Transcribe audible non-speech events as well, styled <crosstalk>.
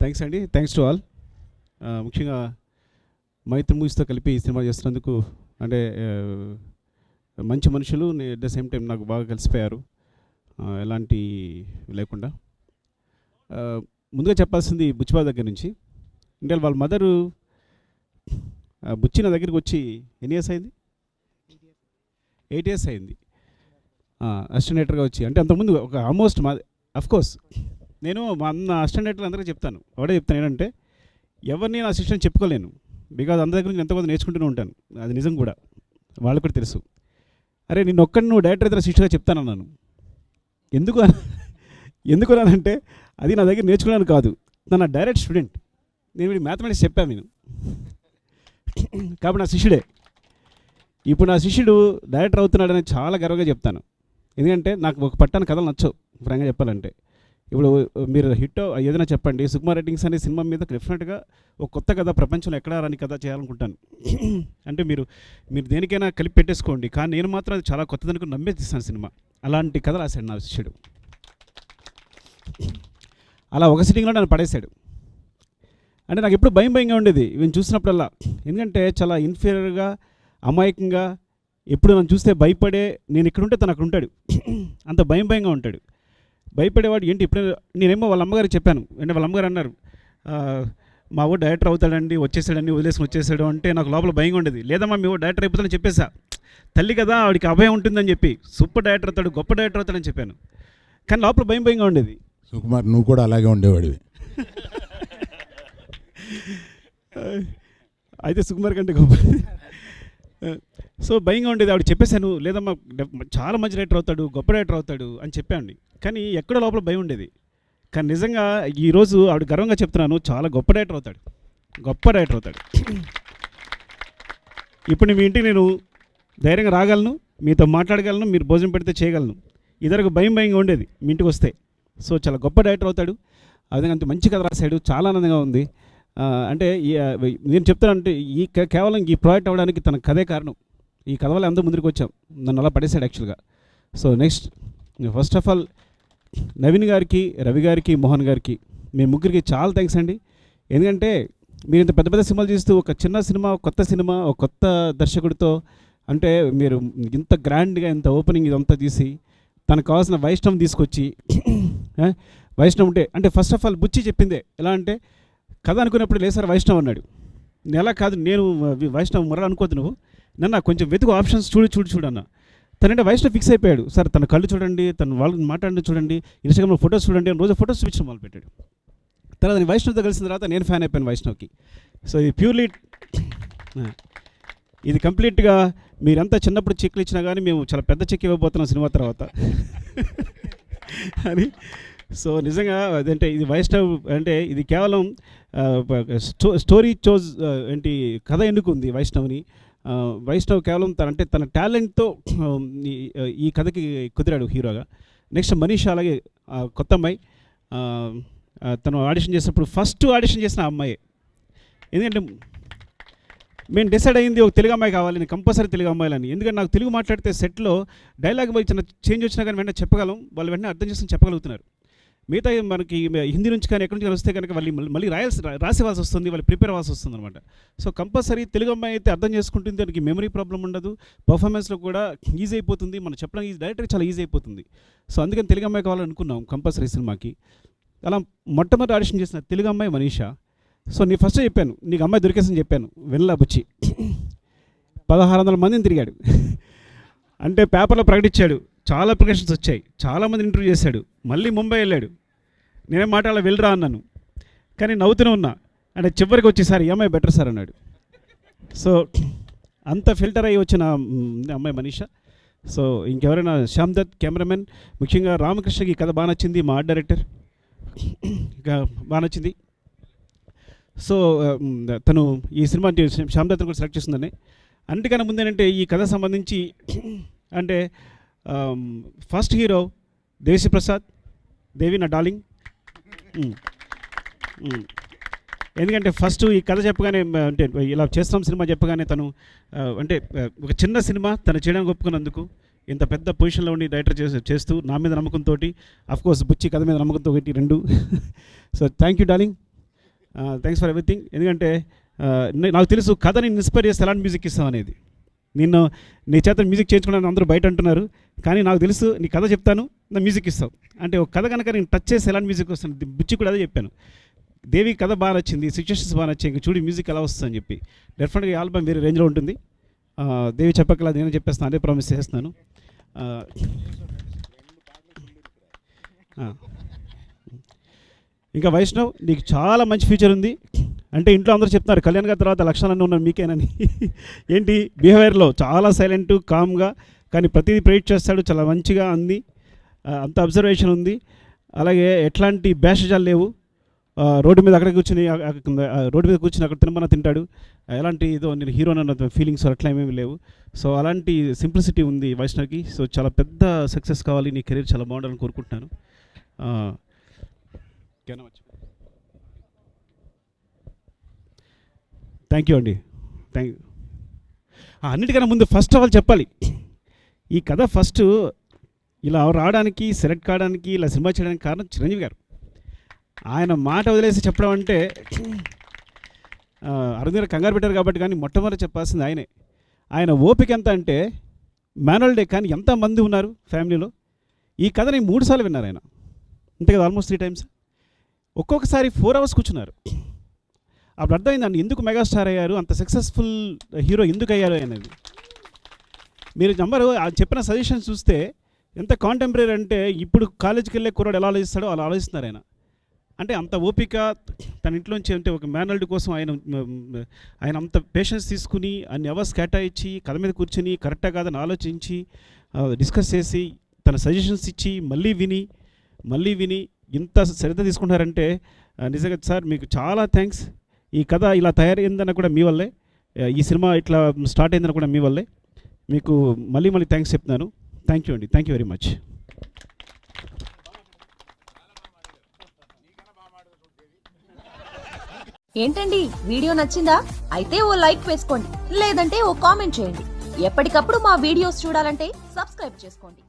Thanks అండి thanks to all ముఖ్యంగా మైత్రి మూవీస్తో కలిపి ఈ సినిమా చేస్తున్నందుకు అంటే uh, మంచి మనుషులు అట్ ద సేమ్ టైం నాకు బాగా కలిసిపోయారు. Uh, ఎలాంటి లేకుండా. Uh, ముందుగా చెప్పాల్సింది బుచ్చిబాబు దగ్గర నుంచి. అంటే వాళ్ళ మదరు బుచ్చి నా దగ్గరికి వచ్చి ఎన్ని ఇయర్స్ అయింది? ఎయిట్ ఇయర్స్ అయింది. అస్టినేటర్గా వచ్చి. అంటే అంతకుముందు ఒక ఆల్మోస్ట్ మా అఫ్కోర్స్ నేను మా అసిస్టెంట్ అందరికీ చెప్తాను. ఒకటే చెప్తాను ఏంటంటే ఎవరిని నేను అసిస్టెంట్ చెప్పుకోలేను. బికాజ్ అందరి దగ్గర నుంచి ఎంతో కొంత నేర్చుకుంటూనే ఉంటాను. అది నిజం కూడా. వాళ్ళకి కూడా తెలుసు. అరే నేను ఒక్కడిని నువ్వు డైరెక్టర్ ఇద్దరు అసిస్టెంట్గా చెప్తానన్నాను ఎందుకు అన- ఎందుకు అనంటే అది నా దగ్గర నేర్చుకున్నాను కాదు. నా డైరెక్ట్ స్టూడెంట్. నేను వీడి మ్యాథమెటిక్స్ చెప్పాను నేను. కాబట్టి నా శిష్యుడే. ఇప్పుడు నా శిష్యుడు డైరెక్టర్ అవుతున్నాడని చాలా గర్వంగా చెప్తాను. ఎందుకంటే నాకు ఒక పట్టాన కథలు నచ్చవు. ఫ్రాంక్గా చెప్పాలంటే. ఇప్పుడు మీరు హిట్ ఏదైనా చెప్పండి. సుకుమార్ రైటింగ్స్ అనే సినిమా మీద డెఫినెట్గా ఒక కొత్త కథ ప్రపంచంలో ఎక్కడ రాని కథ చేయాలనుకుంటాను. <clears throat> అంటే మీరు మీరు దేనికైనా కలిపి పెట్టేసుకోండి. కానీ నేను మాత్రం అది చాలా కొత్తదనుకు నమ్మేస్తాను సినిమా. అలాంటి కథ రాశాడు నా శిష్యుడు. <clears throat> అలా ఒక సిట్టింగ్లో నన్ను పడేశాడు. అంటే నాకు ఎప్పుడు భయం భయంగా ఉండేది. ఈవెన్ చూసినప్పుడల్లా. ఎందుకంటే చాలా ఇన్ఫీరియర్గా అమాయకంగా ఎప్పుడు నన్ను చూస్తే భయపడే నేను ఇక్కడ ఉంటే తను అక్కడ ఉంటాడు <clears throat> అంత భయం భయంగా ఉంటాడు. భయపడేవాడు ఏంటి? ఇప్పుడు నేనేమో వాళ్ళ అమ్మగారికి చెప్పాను. అంటే వాళ్ళ అమ్మగారు అన్నారు "ఆ, మా ఊరు డైరెక్టర్ అవుతాడండి వచ్చేసాడండి వదిలేసుకుని వచ్చేసాడు అంటే నాకు లోపల భయంగా ఉండేది. లేదమ్మా మీ డైరెక్టర్ అయిపోతాడని చెప్పేసా. తల్లి కదా ఆవిడకి అభయం ఉంటుందని చెప్పి సూపర్ డైరెక్టర్ అవుతాడు గొప్ప డైరెక్టర్ అవుతాడని చెప్పాను. కానీ లోపల భయం భయంగా ఉండేది. సుకుమార్ నువ్వు కూడా అలాగే ఉండేవాడివి. <laughs> అయితే సుకుమార్ కంటే గొప్ప సో భయంగా ఉండేది. ఆవిడ చెప్పేశాను లేదమ్మా చాలా మంచి రైటర్ అవుతాడు గొప్ప రైటర్ అవుతాడు అని చెప్పాను కానీ ఎక్కడ లోపల భయం ఉండేది. కానీ నిజంగా ఈరోజు ఆవిడ గర్వంగా చెప్తున్నాను చాలా గొప్ప రైటర్ అవుతాడు. గొప్ప రైటర్ అవుతాడు. ఇప్పుడు మీ ఇంటికి నేను ధైర్యంగా రాగలను మీతో మాట్లాడగలను మీరు భోజనం పెడితే చేయగలను. ఇద్దరికి భయం భయంగా ఉండేది మీ ఇంటికి వస్తే. సో చాలా గొప్ప డైరెక్టర్ అవుతాడు. అదే అంత మంచి కథ రాశాడు. చాలా ఆనందంగా ఉంది. అంటే నేను చెప్తానంటే ఈ కేవలం ఈ ప్రాజెక్ట్ అవ్వడానికి తన కథే కారణం. ఈ కథ వల్ల అందరూ ముందుకు వచ్చాం. నన్ను అలా పడేశాడు యాక్చువల్గా. So next first of all Naveen గారికి రవి గారికి మోహన్ గారికి మీ ముగ్గురికి చాలా థ్యాంక్స్ అండి. ఎందుకంటే మీరు ఇంత పెద్ద పెద్ద సినిమాలు చేస్తూ ఒక చిన్న సినిమా ఒక కొత్త సినిమా ఒక కొత్త దర్శకుడితో అంటే మీరు ఇంత గ్రాండ్గా ఇంత ఓపెనింగ్ ఇదంతా తీసి తనకు కావాల్సిన వైష్ణవం తీసుకొచ్చి వైష్ణవం ఉంటే అంటే ఫస్ట్ ఆఫ్ ఆల్ బుచ్చి చెప్పిందే. ఎలా అంటే కథ అనుకున్నప్పుడు లేదు సార్ వైష్ణవ్ అన్నాడు. నేను ఎలా కాదు నేను వైష్ణవ్ మరలా అనుకోద్దు నువ్వు. నన్ను నాకు కొంచెం వెతుకు ఆప్షన్స్ చూడు చూడు చూడు అన్న. తనంటే వైష్ణవ్ ఫిక్స్ అయిపోయాడు. సార్ తన కళ్ళు చూడండి తన వాళ్ళని మాట్లాడిన చూడండి ఇన్స్టాగ్రామ్లో ఫొటోస్ చూడండి రోజు ఫొటోస్ చూపించడం మొదలు పెట్టాడు తర్వాత నేను వైష్ణవ్తో కలిసిన తర్వాత నేను ఫ్యాన్ అయిపోయాను వైష్ణవ్కి. సో ఇది ప్యూర్లీ ఇది కంప్లీట్గా మీరంతా చిన్నప్పుడు చెక్లు ఇచ్చినా కానీ మేము చాలా పెద్ద చెక్ ఇవ్వబోతున్నాం సినిమా తర్వాత. <laughs> అని. సో నిజంగా అదంటే ఇది వైష్ణవ్ అంటే ఇది కేవలం స్టోరీ చోజ్ ఏంటి కథ ఎందుకు ఉంది వైష్ణవ్ని వైష్ణవ్ కేవలం తన అంటే తన టాలెంట్తో ఈ కథకి కుదిరాడు హీరోగా. నెక్స్ట్ మనీష్ అలాగే కొత్త అమ్మాయి. తను ఆడిషన్ చేసినప్పుడు ఫస్ట్ ఆడిషన్ చేసిన అమ్మాయి. ఎందుకంటే మేము డిసైడ్ అయింది ఒక తెలుగు అమ్మాయి కావాలి నేను కంపల్సరీ తెలుగు అమ్మాయిలని ఎందుకంటే నాకు తెలుగు మాట్లాడితే సెట్లో డైలాగ్ పోయి చేంజ్ వచ్చినా కానీ వెంటనే చెప్పగలం. వాళ్ళు వెంటనే అర్థం చేసుకుని చెప్పగలుగుతున్నారు. మిగతా మనకి హిందీ నుంచి కానీ ఎక్కడి నుంచి వస్తే కనుక వాళ్ళు మళ్ళీ- మళ్ళీ రాయాల్సి రాసేవాల్సి వస్తుంది వాళ్ళు ప్రిపేర్ అవ్వాల్సి వస్తుంది అనమాట సో కంపల్సరీ తెలుగు అమ్మాయి అయితే అర్థం చేసుకుంటుంది దానికి మెమరీ ప్రాబ్లం ఉండదు పర్ఫార్మెన్స్లో కూడా ఈజీ అయిపోతుంది మనం చెప్పడం ఈజీ డైరెక్ట్గా చాలా ఈజీ అయిపోతుంది. సో అందుకని తెలుగు అమ్మాయి కావాలనుకున్నాం కంపల్సరీ సినిమాకి. అలా మొట్టమొదటి ఆడిషన్ చేసిన తెలుగు అమ్మాయి మనీషా. సో నేను ఫస్ట్ చెప్పాను నీకు అమ్మాయి దొరికేసని చెప్పాను వెనలా బుచ్చి. పదహారు వందల మందిని తిరిగాడు. అంటే పేపర్లో ప్రకటించాడు చాలా అప్లికేషన్స్ వచ్చాయి చాలామంది ఇంటర్వ్యూ చేశాడు మళ్ళీ ముంబై వెళ్ళాడు. నేనేం మాట్లాడాలి వెళ్ళరా అన్నాను. కానీ నవ్వుతూనే ఉన్నా. అంటే చివరికి వచ్చి సార్ ఈ అమ్మాయి బెటర్ సార్ అన్నాడు. సో అంత ఫిల్టర్ అయ్యి వచ్చిన అమ్మాయి మనీషా. సో ఇంకెవరైనా శ్యామ్ దత్ కెమెరామెన్ ముఖ్యంగా రామకృష్ణకి ఈ కథ బాగా నచ్చింది మా ఆర్ట్ డైరెక్టర్ ఇంకా బాగా నచ్చింది. సో తను ఈ సినిమా శ్యామ్ దత్ని కూడా సెలెక్ట్ చేస్తుందని అన్నిటికన్నా ముందు ఏంటంటే ఈ కథ సంబంధించి అంటే ఫస్ట్ హీరో దేశప్రసాద్ దేవి నా డార్లింగ్ ఎందుకంటే ఫస్ట్ ఈ కథ చెప్పగానే అంటే ఇలా చేస్తాం సినిమా చెప్పగానే తను అంటే ఒక చిన్న సినిమా తను చేయడానికి ఒప్పుకున్నందుకు ఇంత పెద్ద పొజిషన్లో ఉండి డైరెక్టర్ చేసి చేస్తూ నా మీద నమ్మకంతో కోర్స్ బుచ్చి కథ మీద నమ్మకంతో ఒకటి రెండు. So thank you darling thanks for everything ఎందుకంటే నాకు తెలుసు కథని ఇన్స్పైర్ చేస్తే ఎలాంటి మ్యూజిక్ ఇస్తాం అనేది. నిన్ను నీ చేత మ్యూజిక్ చేయించుకున్నాను అందరూ బయట అంటున్నారు. కానీ నాకు తెలుసు నీ కథ చెప్తాను నా మ్యూజిక్ ఇస్తావు. అంటే ఒక కథ కనుక నేను టచ్ చేసి ఎలాంటి మ్యూజిక్ వస్తుంది? బుచ్చి కూడా అదే చెప్పాను. దేవి కథ బాగా నచ్చింది సిచ్యువేషన్స్ బాగా నచ్చాయి ఇంకా చూడు మ్యూజిక్ ఎలా వస్తుందని చెప్పి. డెఫినెట్గా ఈ ఆల్బమ్ వేరే రేంజ్లో ఉంటుంది. దేవి చెప్పకలా నేను చెప్పేస్తాను అదే ప్రామిస్ చేస్తున్నాను. ఇంకా వైష్ణవ్ నీకు చాలా మంచి ఫ్యూచర్ ఉంది. అంటే ఇంట్లో అందరూ చెప్తున్నారు కళ్యాణ్ గారి తర్వాత లక్షణాలన్నీ ఉన్నాయి మీకేనని. <laughs> ఏంటి? బిహేవియర్లో చాలా సైలెంట్ కామ్గా కానీ ప్రతిదీ ప్రేట్ చేస్తాడు చాలా మంచిగా అంది. అంత అబ్జర్వేషన్ ఉంది. అలాగే ఎట్లాంటి భేషజాలు లేవు. రోడ్డు మీద అక్కడ కూర్చుని రోడ్డు మీద కూర్చుని అక్కడ తినమన్నా తింటాడు. ఎలాంటి ఇదో నేను హీరో అన్న ఫీలింగ్స్ అట్లా ఏమేమి లేవు. సో అలాంటి సింప్లిసిటీ ఉంది వైష్ణవ్కి. సో చాలా పెద్ద సక్సెస్ కావాలి నీ కెరీర్ చాలా బాగుండాలని కోరుకుంటున్నాను. థ్యాంక్ యూ అండి థ్యాంక్ యూ అన్నిటికన్నా ముందు ఫస్ట్ ఆఫ్ ఆల్ చెప్పాలి. ఈ కథ ఫస్ట్ ఇలా రావడానికి సెలెక్ట్ కావడానికి ఇలా సినిమా చేయడానికి కారణం చిరంజీవి గారు. ఆయన మాట వదిలేసి చెప్పడం అంటే అరుణ్ కంగారు పెట్టారు కాబట్టి కానీ మొట్టమొదటి చెప్పాల్సింది ఆయనే. ఆయన ఓపిక ఎంత అంటే మాన్యువల్ డే కానీ ఎంతమంది ఉన్నారు ఫ్యామిలీలో? ఈ కథని మూడుసార్లు విన్నారు ఆయన. అంతే కదా ఆల్మోస్ట్ త్రీ టైమ్స్ ఒక్కొక్కసారి ఫోర్ అవర్స్ కూర్చున్నారు. అప్పుడు అర్థమైందండి ఎందుకు మెగాస్టార్ అయ్యారు? అంత సక్సెస్ఫుల్ హీరో ఎందుకు అయ్యారు? అనేది. మీరు నంబరు చెప్పిన సజెషన్ చూస్తే ఎంత కాంటెంపరీ అంటే ఇప్పుడు కాలేజీకి వెళ్ళే కుర్రాడు ఎలా ఆలోచిస్తాడో అలా ఆలోచిస్తున్నారు ఆయన. అంటే అంత ఓపిక తన ఇంట్లోంచి అంటే ఒక మేనల్డ్ కోసం ఆయన ఆయన అంత పేషెన్స్ తీసుకుని అన్ని అవర్స్ కేటాయించి కథ మీద కూర్చుని కరెక్టా కాదని ఆలోచించి డిస్కస్ చేసి తన సజెషన్స్ ఇచ్చి మళ్ళీ విని మళ్ళీ విని ఇంత శ్రద్ధ తీసుకుంటారంటే నిజంగా సార్ మీకు చాలా థ్యాంక్స్ ఈ కథ ఇలా తయారైందని కూడా మీ వల్లే. ఈ సినిమా ఇట్లా స్టార్ట్ అయిందని కూడా మీ వల్లే. మీకు మళ్ళీ మళ్ళీ థ్యాంక్స్ చెప్తున్నాను. థ్యాంక్ యూ అండి. థ్యాంక్ యూ వెరీ మచ్ ఏంటండి? వీడియో నచ్చిందా? అయితే ఓ లైక్ వేసుకోండి. లేదంటే ఓ కామెంట్ చేయండి. ఎప్పటికప్పుడు మా వీడియోస్ చూడాలంటే సబ్స్క్రైబ్ చేసుకోండి.